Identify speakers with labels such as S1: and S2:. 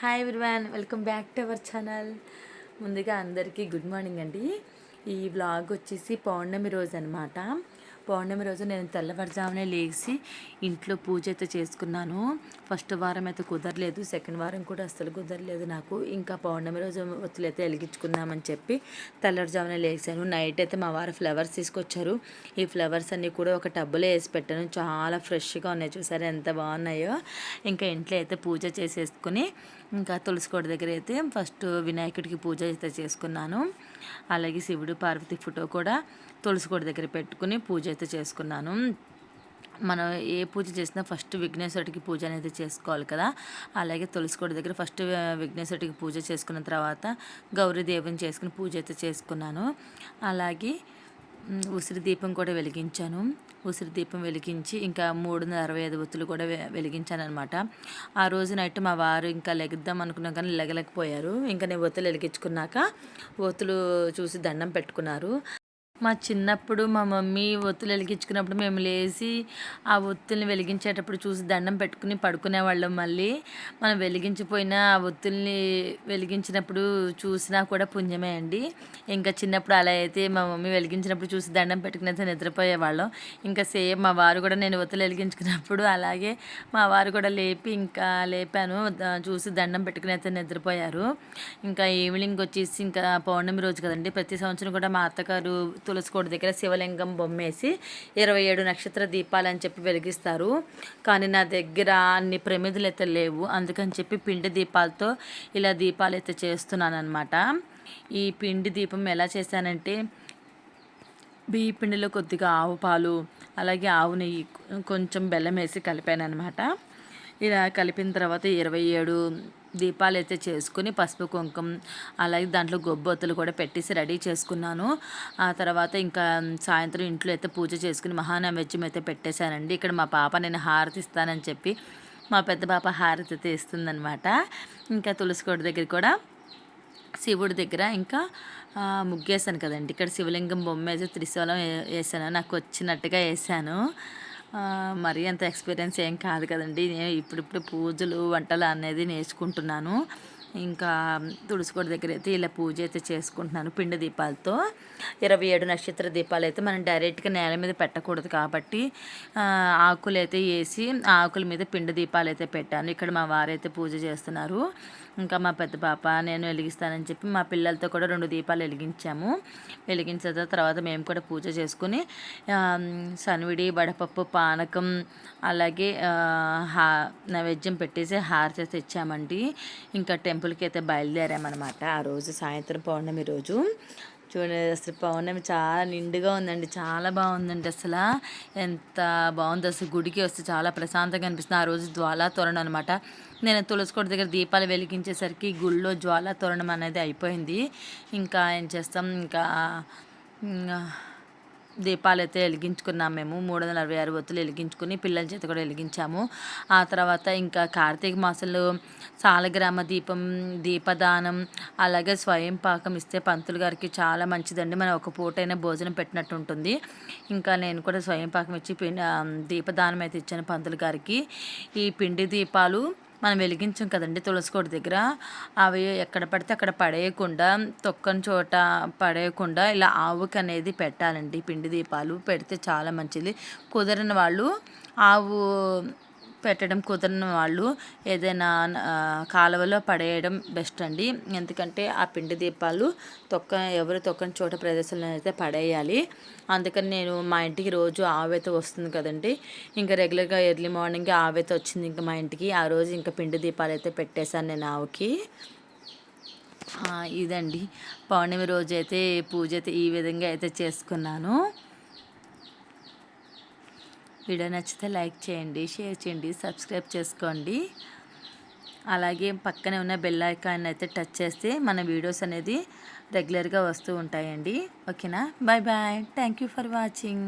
S1: Hi everyone welcome back to our channel ముందుగా అందరికీ good morning అండి. ఈ వ్లాగ్ వచ్చేసి పౌర్ణమి రోజు అనమాట పౌర్ణమి రోజు నేను తెల్లవారుజామునే లేచి ఇంట్లో పూజ అయితే చేసుకున్నాను. ఫస్ట్ వారం అయితే కుదరలేదు సెకండ్ వారం కూడా అస్సలు కుదరలేదు నాకు. ఇంకా పౌర్ణమి రోజు ఒత్తులైతే వెలిగించుకుందామని చెప్పి తెల్లవారుజామునే లేచాను. నైట్ అయితే మా వారు ఫ్లవర్స్ తీసుకొచ్చారు. ఈ ఫ్లవర్స్ అన్నీ కూడా ఒక టబ్బులో వేసి పెట్టాను. చాలా ఫ్రెష్గా ఉన్నాయి చూసారు ఎంత బాగున్నాయో. ఇంకా ఇంట్లో అయితే పూజ చేసేసుకుని ఇంకా తులసి కోట దగ్గర అయితే ఫస్ట్ వినాయకుడికి పూజ అయితే చేసుకున్నాను. అలాగే శివుడు పార్వతి ఫోటో కూడా తులసికోట దగ్గర పెట్టుకుని పూజ అయితే చేసుకున్నాను. మనం ఏ పూజ చేసినా ఫస్ట్ విఘ్నేశ్వరుడికి పూజ అనేది చేసుకోవాలి కదా. అలాగే తులసికోట దగ్గర ఫస్ట్ విఘ్నేశ్వరుడికి పూజ చేసుకున్న తర్వాత గౌరీదేవిని చేసుకుని పూజ అయితే చేసుకున్నాను. అలాగే ఉసిరి దీపం కూడా వెలిగించాను. ఉసిరి దీపం వెలిగించి ఇంకా మూడున్నర అరవై ఐదు ఒత్తులు కూడా వెలిగించాను అనమాట ఆ రోజు నైట్ మా వారు ఇంకా లెగిద్దాం అనుకున్నా కానీ లెగలేకపోయారు. ఇంకా నేను ఒత్తులు వెలిగించుకున్నాక ఒత్తులు చూసి దండం పెట్టుకున్నారు. మా చిన్నప్పుడు మా మమ్మీ ఒత్తులు వెలిగించుకున్నప్పుడు మేము లేచి ఆ ఒత్తుల్ని వెలిగించేటప్పుడు చూసి దండం పెట్టుకుని పడుకునేవాళ్ళం మళ్ళీ. మనం వెలిగించిపోయిన ఆ ఒత్తుల్ని వెలిగించినప్పుడు చూసినా కూడా పుణ్యమే అండి. ఇంకా చిన్నప్పుడు అలా అయితే మా మమ్మీ వెలిగించినప్పుడు చూసి దండం పెట్టుకుని అయితే నిద్రపోయేవాళ్ళం. ఇంకా సేమ్ మా వారు కూడా నేను ఒత్తులు వెలిగించుకున్నప్పుడు అలాగే మా వారు కూడా లేపి ఇంకా లేపాను. చూసి దండం పెట్టుకుని అయితే నిద్రపోయారు. ఇంకా ఈవినింగ్ వచ్చేసి ఇంకా పౌర్ణమి రోజు కదండి. ప్రతి సంవత్సరం కూడా మా అత్తగారు తులసికోట దగ్గర శివలింగం బొమ్మేసి ఇరవై ఏడు నక్షత్ర దీపాలు అని చెప్పి వెలిగిస్తారు. కానీ నా దగ్గర అన్ని ప్రమిదులు అయితే లేవు. అందుకని చెప్పి పిండి దీపాలతో ఇలా దీపాలు అయితే చేస్తున్నాను అనమాట ఈ పిండి దీపం ఎలా చేశానంటే బియ్య పిండిలో కొద్దిగా ఆవు పాలు అలాగే ఆవు నెయ్యి కొంచెం బెల్లం వేసి కలిపాను అనమాట ఇలా కలిపిన తర్వాత ఇరవై ఏడు దీపాలు అయితే చేసుకుని పసుపు కుంకుమ అలాగే దాంట్లో గొబ్బొత్తులు కూడా పెట్టేసి రెడీ చేసుకున్నాను. ఆ తర్వాత ఇంకా సాయంత్రం ఇంట్లో అయితే పూజ చేసుకుని మహానైవేద్యం అయితే పెట్టేశానండి. ఇక్కడ మా పాప నేను హారతి ఇస్తానని చెప్పి మా పెద్ద పాప హారతి అయితే ఇస్తుందనమాట ఇంకా తులసికోట దగ్గర కూడా శివుడి దగ్గర ఇంకా ముగ్గేసాను కదండి. ఇక్కడ శివలింగం బొమ్మ వేసి త్రిశూలం వేసాను నాకు వచ్చినట్టుగా వేసాను మరీ అంత ఎక్స్పీరియన్స్ ఏం కాదు కదండి. నేను ఇప్పుడిప్పుడు పూజలు వంటలు అనేది నేర్చుకుంటున్నాను. ఇంకా తులసికోట దగ్గర అయితే ఇలా పూజ అయితే చేసుకుంటున్నాను పిండి దీపాలతో. ఇరవై ఏడు నక్షత్ర దీపాలు అయితే మనం డైరెక్ట్గా నేల మీద పెట్టకూడదు కాబట్టి ఆకులు అయితే వేసి ఆకుల మీద పిండి దీపాలు అయితే పెట్టాను. ఇక్కడ మా వారైతే పూజ చేస్తున్నారు. ఇంకా మా పెద్ద పాప నేను వెలిగిస్తానని చెప్పి మా పిల్లలతో కూడా రెండు దీపాలు వెలిగించాము. వెలిగించిన తర్వాత మేము కూడా పూజ చేసుకుని సన్విడి వడపప్పు పానకం అలాగే హా నైవేద్యం పెట్టేసి హారతి తెచ్చామండి ఇంకా టెంపుల్కి అయితే బయలుదేరామన్నమాట ఆ రోజు సాయంత్రం పౌర్ణమి రోజు. చూడండి అసలు పౌర్ణమి చాలా నిండుగా ఉందండి చాలా బాగుందండి అసలు. ఎంత బాగుంది అసలు గుడికి వస్తే చాలా ప్రశాంతంగా అనిపిస్తుంది. ఆ రోజు జ్వాలా తోరణం అనమాట నేను తులసికోట దగ్గర దీపాలు వెలిగించేసరికి గుళ్ళో జ్వాలా తోరణం అనేది అయిపోయింది. ఇంకా ఏం చేస్తాం ఇంకా దీపాలు అయితే వెలిగించుకున్నాం మేము. మూడు వందల అరవై ఆరు ఒత్తులు వెలిగించుకుని పిల్లల చేత కూడా వెలిగించాము. ఆ తర్వాత ఇంకా కార్తీక మాసంలో సాలగ్రామ దీపం దీపదానం అలాగే స్వయం పాకం ఇస్తే పంతులు గారికి చాలా మంచిదండి. మనం ఒక పూటైనా భోజనం పెట్టినట్టు ఉంటుంది. ఇంకా నేను కూడా స్వయం పాకం ఇచ్చి దీపదానం అయితే ఇచ్చాను పంతులు గారికి. ఈ పిండి దీపాలు మనం వెలిగించాం కదండి తులసికోట దగ్గర. అవి ఎక్కడ పడితే అక్కడ పడేయకుండా తొక్కని చోట పడేయకుండా ఇలా ఆవుకి అనేది పెట్టాలండి. పిండి దీపాలు పెడితే చాలా మంచిది. కుదరని వాళ్ళు ఆవు పెట్టడం కుదరని వాళ్ళు ఏదైనా కాలువలో పడేయడం బెస్ట్ అండి. ఎందుకంటే ఆ పిండి దీపాలు తొక్క ఎవరు తొక్కని చోట ప్రదేశంలో అయితే పడేయాలి. అందుకని నేను మా ఇంటికి రోజు ఆవేత వస్తుంది కదండి. ఇంకా రెగ్యులర్గా ఎర్లీ మార్నింగ్ ఆవేత వచ్చింది ఇంకా మా ఇంటికి. ఆ రోజు ఇంకా పిండి దీపాలు అయితే పెట్టేశాను నేను ఆవుకి. ఇదండి. పౌర్ణమి రోజు అయితే పూజ అయితే ఈ విధంగా అయితే చేసుకున్నాను. వీడియో నచ్చితే లైక్ చేయండి షేర్ చేయండి సబ్స్క్రైబ్ చేసుకోండి. అలాగే పక్కనే ఉన్న బెల్ ఐకాన్ అయితే టచ్ చేస్తే మన వీడియోస్ అనేది రెగ్యులర్గా వస్తూ ఉంటాయండి. ఓకేనా bye bye thank you for watching